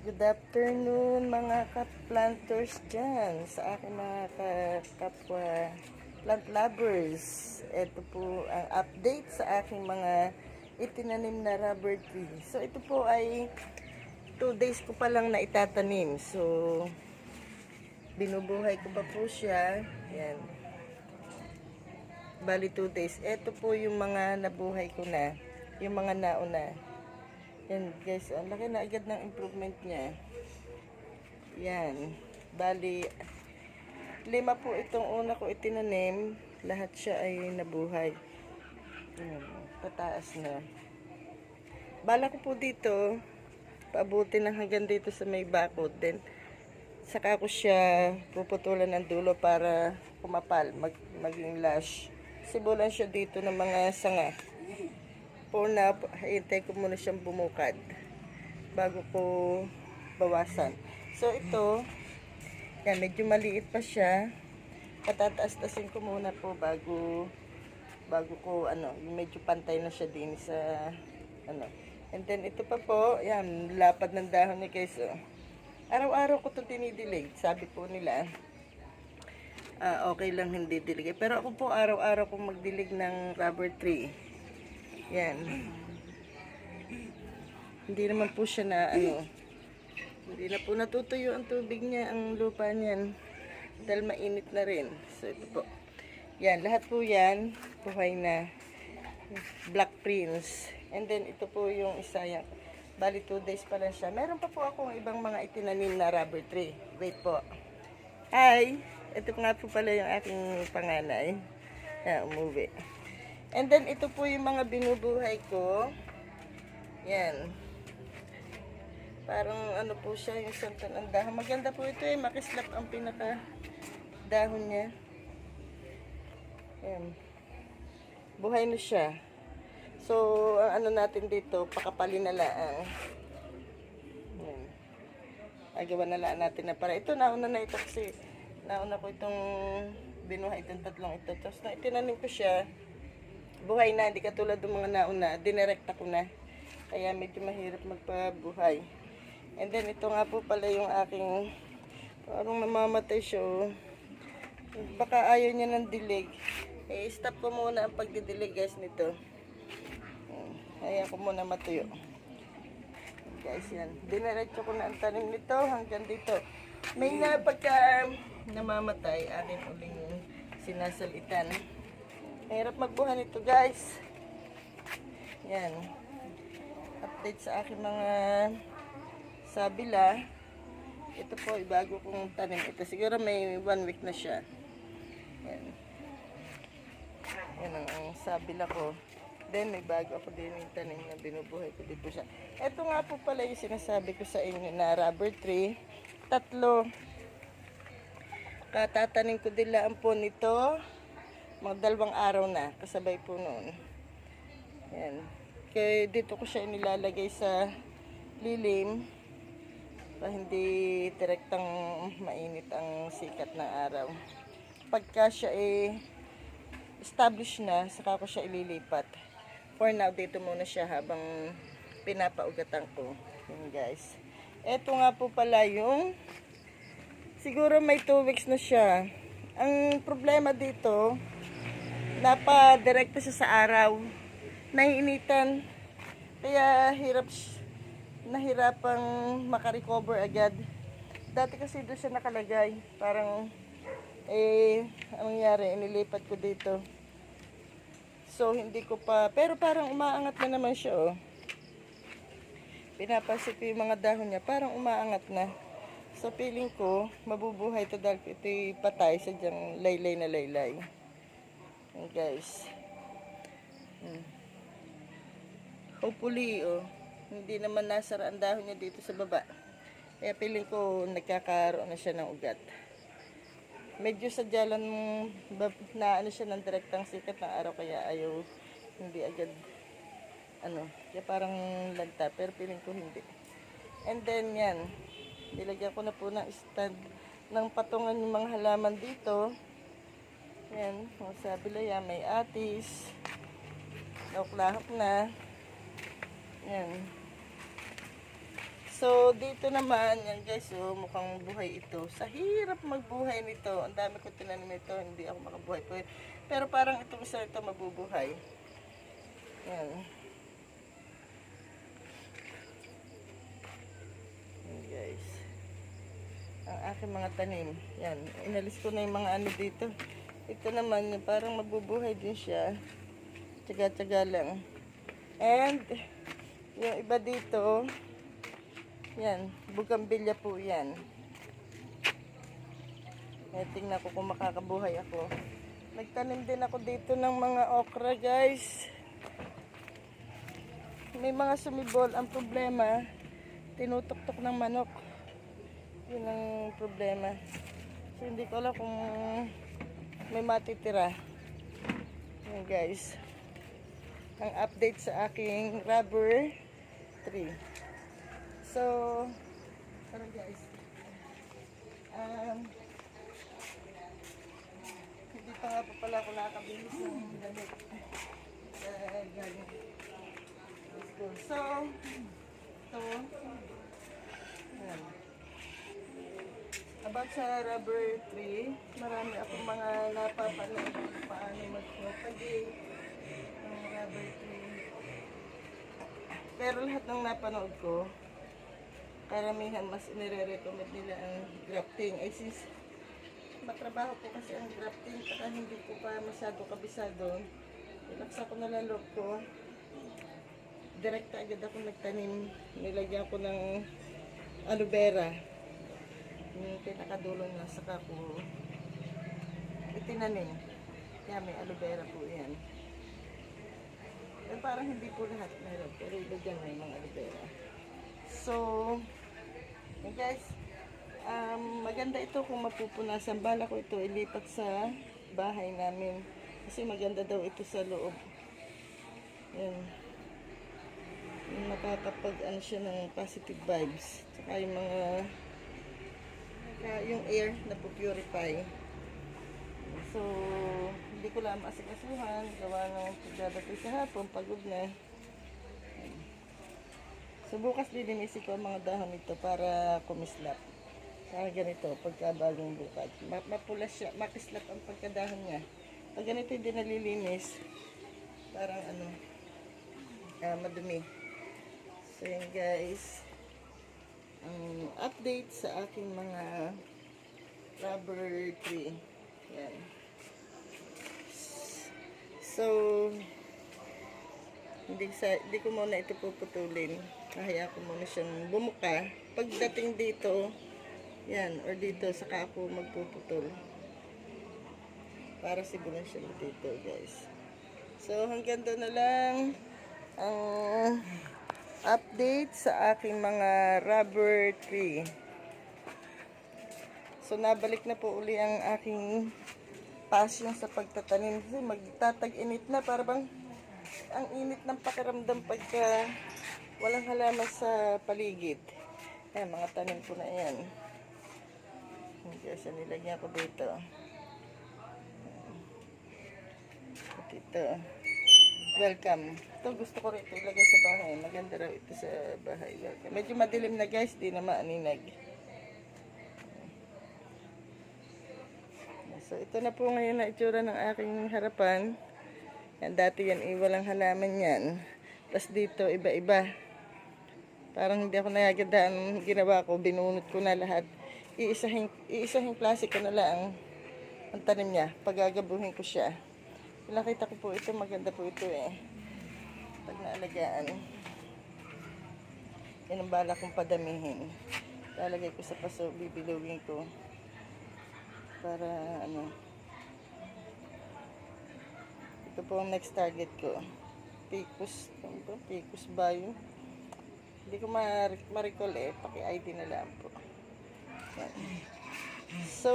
Good afternoon mga ka-planters dyan sa aking mga ka- kapwa plant lovers. Ito po ang update sa aking mga itinanim na rubber tree. So ito po ay 2 days ko pa lang na itatanim. So binubuhay ko pa po siya. Yan. Bali 2 days. Ito po yung mga nabuhay ko na. Yung mga nauna. Yan guys, ang laki na agad ng improvement niya. Yan. Bali, lima po itong una ko itinanim. Lahat siya ay nabuhay. Yan, pataas na. Bala ko po dito, paabutin ng hanggang dito sa may bakod. Then, saka ko siya puputulan ng dulo para kumapal, mag, maging lush. Sibulan siya dito ng mga sanga. For now, hintay ko muna siyang bumukad bago ko bawasan. So, ito, yan, medyo maliit pa siya. Patataas-tasin ko muna po bago bago ko, ano, medyo pantay na siya din sa, ano. And then, ito pa po, yan, lapad ng dahon ni oh. Araw-araw ko ito dinidilig, sabi po nila. Ah, okay lang hindi dilig. Pero ako po araw-araw kong magdilig ng rubber tree. Yan. Hindi naman po siya na ano. Hindi na po natutuyo ang tubig niya, ang lupa niyan. Dahil mainit na rin. So ito po. Yan, lahat po yan. Buhay na. Black Prince. And then ito po yung isa yan. Bali 2 days pa lang siya. Meron pa po akong ibang mga itinanim na rubber tree. Wait po. Hi! Ito nga po pala yung aking panganay. Yan, umuwi. And then, ito po yung mga binubuhay ko. Yan. Parang ano po siya, yung santan ang dahon. Maganda po ito eh, makislap ang pinaka dahon niya. Yan. Buhay na siya. So, ano natin dito, pakapalin na lang. Yan. Agawan na lang natin na para. Ito, nauna na ito kasi nauna ko itong binuhay itong tatlong ito. Tapos na itinanim ko siya buhay na, hindi katulad ng mga nauna, dinirekta ko na. Kaya medyo mahirap magpabuhay. And then ito nga po pala yung aking parang namamatay siya. oh. Baka ayaw niya ng dilig. Eh, stop ko muna ang pagdidilig guys nito. Hayaan ko muna matuyo. Guys, yan. Diniretso ko na ang tanim nito hanggang dito. May na pagka namamatay, akin uling sinasalitan. Mahirap magbuhan nito guys. Yan. Update sa aking mga sabila. Ito po, bago kong tanim. Ito siguro may one week na siya. Yan. Yan ang, ang sabila ko. Then may bago ako din yung tanim na binubuhay ko dito siya. Ito nga po pala yung sinasabi ko sa inyo na rubber tree. Tatlo. Katatanim ko dilaan po nito mga dalawang araw na kasabay po noon. Yan. Kaya dito ko siya inilalagay sa lilim para hindi direktang mainit ang sikat ng araw. Pagka siya eh established na saka ko siya ililipat. For now dito muna siya habang pinapaugatan ko. Yun guys. Eto nga po pala yung siguro may 2 weeks na siya. Ang problema dito napadirekta siya sa araw. Naiinitan. Kaya hirap nahirapang makarecover agad. Dati kasi doon siya nakalagay. Parang, eh, anong nangyari? Inilipat ko dito. So, hindi ko pa, pero parang umaangat na naman siya, oh. Pinapansin ko yung mga dahon niya, parang umaangat na. So, feeling ko, mabubuhay to dahil ito'y patay sa diyang laylay na laylay. Yan guys. Hmm. Hopefully, oh, hindi naman nasara ang dahon niya dito sa baba. Kaya piling ko nagkakaroon na siya ng ugat. Medyo sa jalan na ano siya ng direktang sikat ng araw kaya ayaw hindi agad ano, kaya parang lanta pero piling ko hindi. And then yan, nilagyan ko na po ng stand ng patungan yung mga halaman dito. Yan, mga sabi lang yan, may atis. Lauklahok na. Yan. So, dito naman, yan guys, oh, mukhang buhay ito. Sa hirap magbuhay nito. Ang dami ko tinanim nito, hindi ako makabuhay po. Pero parang itong isa ito mabubuhay. Yan. Yan guys. Ang aking mga tanim. Yan. Inalis ko na yung mga ano dito. Ito naman, parang magbubuhay din siya. Tsaga-tsaga lang. And, yung iba dito, yan, bugambilya po yan. Eh, tingnan ko kung makakabuhay ako. Nagtanim din ako dito ng mga okra, guys. May mga sumibol. Ang problema, tinutok-tok ng manok. Yun ang problema. So, hindi ko alam kung may matitira. Yan, guys. Ang update sa aking rubber tree. So, tara guys. Um, hindi pa nga pa pala ako nakakabilis ng damit. So, ito. Yan. About sa rubber tree, marami akong mga napapanood kung paano magpapagay ng rubber tree. Pero lahat ng napanood ko, karamihan mas inire-recommend nila ang grafting. Ay sis, matrabaho po kasi ang grafting, saka hindi ko pa masyado kabisado. Ilaksa ko na lang loob ko. Direkta agad ako nagtanim. Nilagyan ko ng aloe vera. Yung pinakadulo niya, saka ko itinanim. Kaya may aloe vera po yan. Eh, parang hindi po lahat meron, pero iba dyan may mga aloe vera. So, yun guys, um, maganda ito kung mapupunasan. Bala ko ito ilipat sa bahay namin. Kasi maganda daw ito sa loob. Yan. Nakakapag ano siya ng positive vibes. Tsaka yung mga saka yung air na purify. So, hindi ko lang maasikasuhan. Gawa ng pagdadating sa hapon, pagod na. So, bukas lilinisin ko ang mga dahon nito para kumislap. Para ganito, pagka bagong bukas. Ma mapula siya, makislap ang pagkadahon niya. Pag ganito hindi nalilinis, parang ano, ah, madumi. So, yun guys. Ang update sa aking mga rubber tree. Yan. So, hindi, sa, hindi ko muna ito puputulin. Kaya ko muna siyang bumuka. Pagdating dito, yan, or dito, saka ako magpuputol. Para siguran siya dito, guys. So, hanggang doon na lang ang update sa aking mga rubber tree. So, nabalik na po uli ang aking passion sa pagtatanim. Kasi magtatag-init na. Para bang ang init ng pakiramdam pagka walang halaman sa paligid. Ayan, mga tanim ko na yan. Hindi siya nilagyan ko dito. At ito. Welcome. Ito gusto ko rin ito ilagay sa bahay. Maganda raw ito sa bahay. Welcome. Medyo madilim na guys, di na maaninag. So ito na po ngayon na itsura ng aking harapan. Yan, dati yan, eh, walang halaman yan. Tapos dito, iba-iba. Parang hindi ako nagagandaan ginawa ko. Binunot ko na lahat. Iisahing, iisahing klase ko na lang ang tanim niya. Pagagabuhin ko siya. Nakita ko po ito, maganda po ito eh. Pag naalagaan. Yan ang bala kong padamihin. Lalagay ko sa paso, bibilugin ko. Para ano. Ito po ang next target ko. Picus, ano? Picus ba yun? Hindi ko ma- ma-recall eh. Paki-ID na lang po. Yan. So,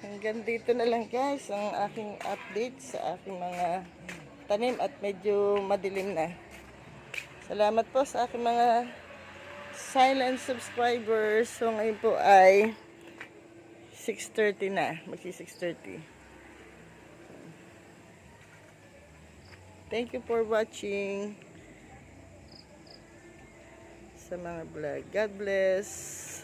hanggang dito na lang guys ang aking update sa aking mga tanim at medyo madilim na. Salamat po sa aking mga silent subscribers. So, ngayon po ay 6.30 na. Magsi 6.30. Thank you for watching. sa mga vlog. God bless.